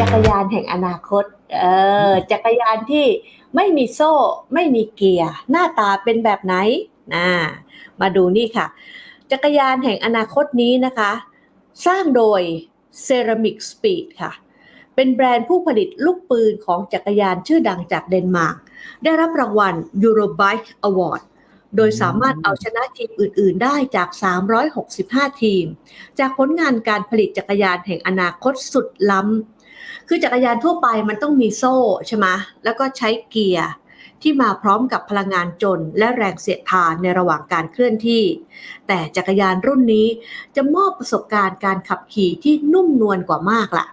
จักรยานแห่งอนาคต เออ จักรยานที่ไม่มีโซ่ ไม่มีเกียร์ หน้าตาเป็นแบบไหนนะมาดูนี่ค่ะ จักรยานแห่งอนาคตนี้นะคะ สร้างโดย Ceramic Speed ค่ะ เป็นแบรนด์ผู้ผลิตลูกปืนของจักรยานชื่อดังจากเดนมาร์ก ได้รับรางวัล Eurobike Award โดยสามารถเอาชนะทีมอื่น ๆ ได้จาก 365 ทีม จากผลงานการผลิตจักรยานแห่งอนาคตสุดล้ำ คือจักรยานทั่วไปมันต้องมีโซ่ใช่ไหมแล้วก็ใช้เกียร์ที่มาพร้อมกับพลังงานจนและแรงเสียดทานในระหว่างการเคลื่อนที่ แต่จักรยานรุ่นนี้จะมอบประสบการณ์การขับขี่ที่นุ่มนวลกว่ามากล่ะ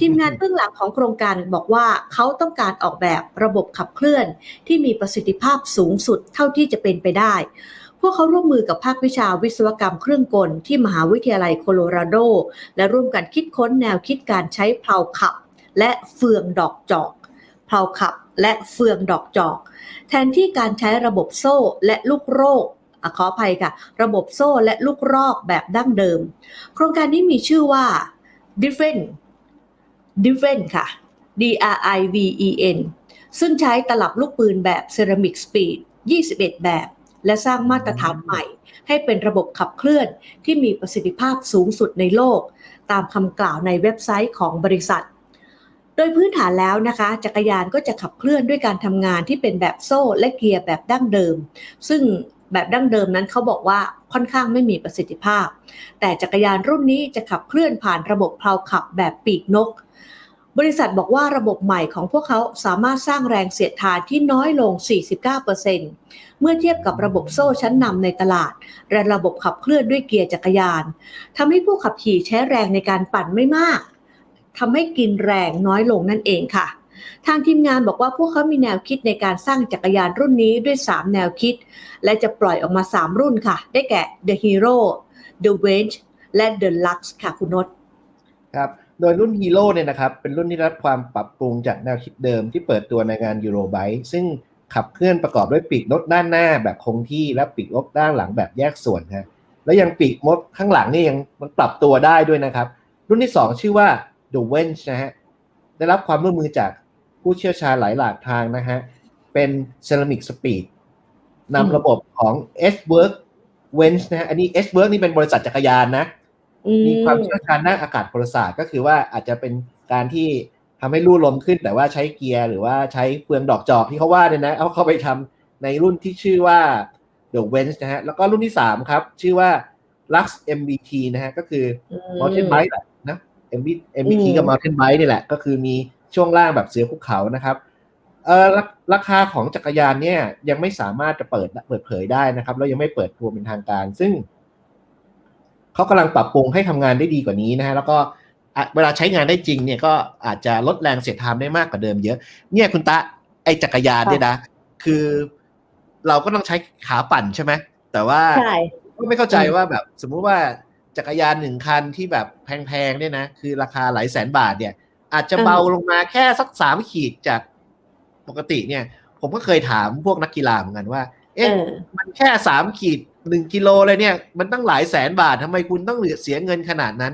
ทีมงานเบื้องหลังของโครงการบอกว่าเขาต้องการออกแบบระบบขับเคลื่อน ที่มีประสิทธิภาพสูงสุดเท่าที่จะเป็นไปได้ พวกเขาร่วมมือกับภาควิชาวิศวกรรมเครื่องกล ที่มหาวิทยาลัยโคโลราโด และร่วมกันคิดค้นแนวคิดการใช้เพลาขับ และเฟืองดอกจอกเพลาขับและเฟืองดอกจอก แทนที่การใช้ระบบโซ่และลูกโรคขออภัยค่ะ ระบบโซ่และลูกรอกแบบดั้งเดิม โครงการนี้มีชื่อว่า Different Different ค่ะ D R I V E N ซึ่งใช้ตลับลูกปืนแบบ Ceramic Speed 21 แบบ และสร้างมาตรฐานใหม่ ให้เป็นระบบขับเคลื่อนที่มีประสิทธิภาพสูงสุดในโลก ตามคำกล่าวในเว็บไซต์ของบริษัท โดยพื้นฐานแล้วนะคะ จักรยานก็จะขับเคลื่อนด้วยการทำงานที่เป็นแบบโซ่และเกียร์แบบดั้งเดิม ซึ่ง แบบดั้งเดิมนั้นเขาบอกว่าค่อนข้างไม่มีประสิทธิภาพ แต่จักรยานรุ่นนี้จะขับเคลื่อนผ่านระบบเพลาขับแบบปีกนก บริษัทบอกว่าระบบใหม่ของพวกเขาสามารถสร้างแรงเสียดทานที่น้อยลง 49%เมื่อเทียบกับระบบโซ่ชั้นนำในตลาด และระบบขับเคลื่อนด้วยเกียร์จักรยานทำให้ผู้ขับขี่ใช้แรงในการปั่นไม่มากทำให้กินแรงน้อยลงนั่นเองค่ะ ทางทีมงานบอกว่าพวกเขามีแนวคิดในการสร้างจักรยานรุ่นนี้ด้วย 3 แนวคิด และจะปล่อยออกมา 3 รุ่นค่ะ ได้แก่ The Hero The Range และ The Lux ค่ะคุณนศครับโดยรุ่นฮีโร่เนี่ยนะครับ เป็นรุ่นที่รับความปรับปรุงจากแนวคิดเดิมที่เปิดตัวในงาน Eurobike ซึ่งขับเคลื่อนประกอบด้วยปีกนกด้านหน้าแบบคงที่และปีกนกด้านหลังแบบแยกส่วนฮะและยังปีกมดข้างหลังนี่ยังมันปรับตัวได้ด้วยนะครับ รุ่นที่ 2 ชื่อว่า The Wench นะฮะได้รับความร่วมมือจาก ผู้เชี่ยวชาญหลายหลากทางนะฮะ เป็น Ceramic Speed นำระบบของ S Work Wench นะฮะ อันนี้ S Work นี่เป็นบริษัทจักรยานนะอืมีความเชี่ยวชาญด้านอากาศพลศาสตร์ก็คือว่าอาจจะเป็นการที่ทำให้ลู่ลมขึ้น แต่ว่าใช้เกียร์หรือว่าใช้เฟืองดอกจอกที่เขาว่าเนี่ยนะ เอาเข้าไปทำในรุ่นที่ชื่อว่า The Wench นะฮะ แล้วก็รุ่นที่ 3 ครับ ชื่อว่า Lux MBT นะฮะ ก็คือ Mountain Bike แหละนะ MB MBT กับ Mountain Bike นี่แหละ ก็คือมี ช่วงล่างแบบเสือภูเขานะครับเอ่อราราคาของจักรยานเนี่ยยังไม่สามารถจะเปิดเปิดเผยได้นะครับแล้วยังไม่เปิดตัวเป็นทางการ ซึ่งเขากำลังปรับปรุงให้ทำงานได้ดีกว่านี้นะฮะแล้วก็อะเวลาใช้งานได้จริงเนี่ยก็อาจจะลดแรงเสียดทานได้มากกว่าเดิมเยอะ เนี่ยคุณตะไอจักรยานเนี่ยนะ คือ เราก็ต้องใช้ขาปั่นใช่ไหมแต่ว่าใช่ก็ไม่เข้าใจว่าแบบ สมมุติว่าจักรยานหนึ่งคันที่แบบแพงๆเนี่ยนะคือราคาหลายแสนบาทเนี่ย อาจจะเบาลงมาแค่สักสามขีดจากปกติเนี่ย ผมก็เคยถามพวกนักกีฬาเหมือนกันว่า เอเอ๊ะอมันแค่สามขีดหนึ่งกิโลเลยเนี่ย มันตั้งหลายแสนบาททำไมคุณต้องเหลือเสียเงินขนาดนั้น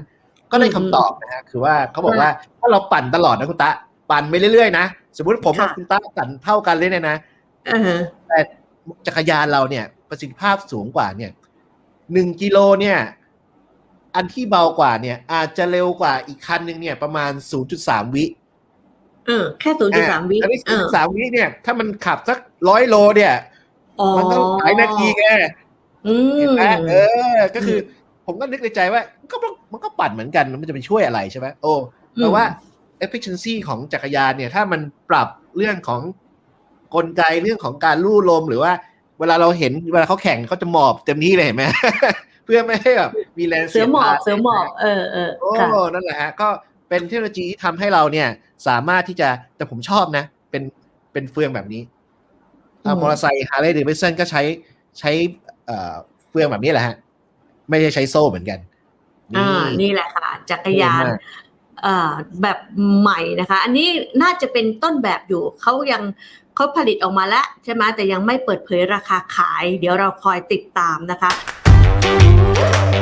ก็ได้คำตอบนะฮะคือว่าเขาบอกว่าถ้าเราปั่นตลอดนะคุณตะปั่นไปเรื่อยๆนะสมมติผมกับค่ะคุณตะปั่นเท่ากันเลยเนี่ยนะอ่าฮะแต่จักรยานเราเนี่ยประสิทธิภาพสูงกว่าเนี่ยหนึ่งกิโลเนี่ย อันที่เบากว่าเนี่ย อาจจะเร็วกว่าอีกคันหนึ่งเนี่ยประมาณ 0.3 วิเออแค่ศูนย์จุดสามวิอันนี้เออ0.3วิเนี่ย ถ้ามันขับสักร้อยโลเนี่ยอ๋อมันต้องหลายนาทีไงอืเห็นมไหมเออ ก็คือ ผมก็นึกในใจว่าก็มันมันก็ปั่นเหมือนกันมันจะไปช่วยอะไรใช่ไหมโอ้แต่ว่า efficiency ของจักรยานเนี่ย ถ้ามันปรับเรื่องของกลไกเรื่องของการลู่ลมหรือว่า เวลาเราเห็นเวลาเขาแข่งเขาจะหมอบเต็มที่เลยเห็นไหมเพื่อไม่ให้แบบมีแรงเสือหมอบสียดทานเสือหมอบเออเออโอ้ค่ะนั่นแหละฮะก็เป็นเทคโนโลยีที่ทำให้เราเนี่ย สามารถที่จะแต่ผมชอบนะ เป็นเป็นเฟืองแบบนี้อืมมอเตอร์ไซค์ฮาร์เลย์เดวิสันก็ใช้ใช้เอ่อเฟืองแบบนี้แหละฮะ ไม่ได้ใช้โซ่เหมือนกันอ่านี่แหละค่ะ จักรยานเท่มากเอ่อแบบใหม่นะคะ อันนี้น่าจะเป็นต้นแบบอยู่เขายังเขาผลิตออกมาแล้วใช่ไหมแต่ยังไม่เปิดเผยราคาขาย เดี๋ยวเราคอยติดตามนะคะ Thank you.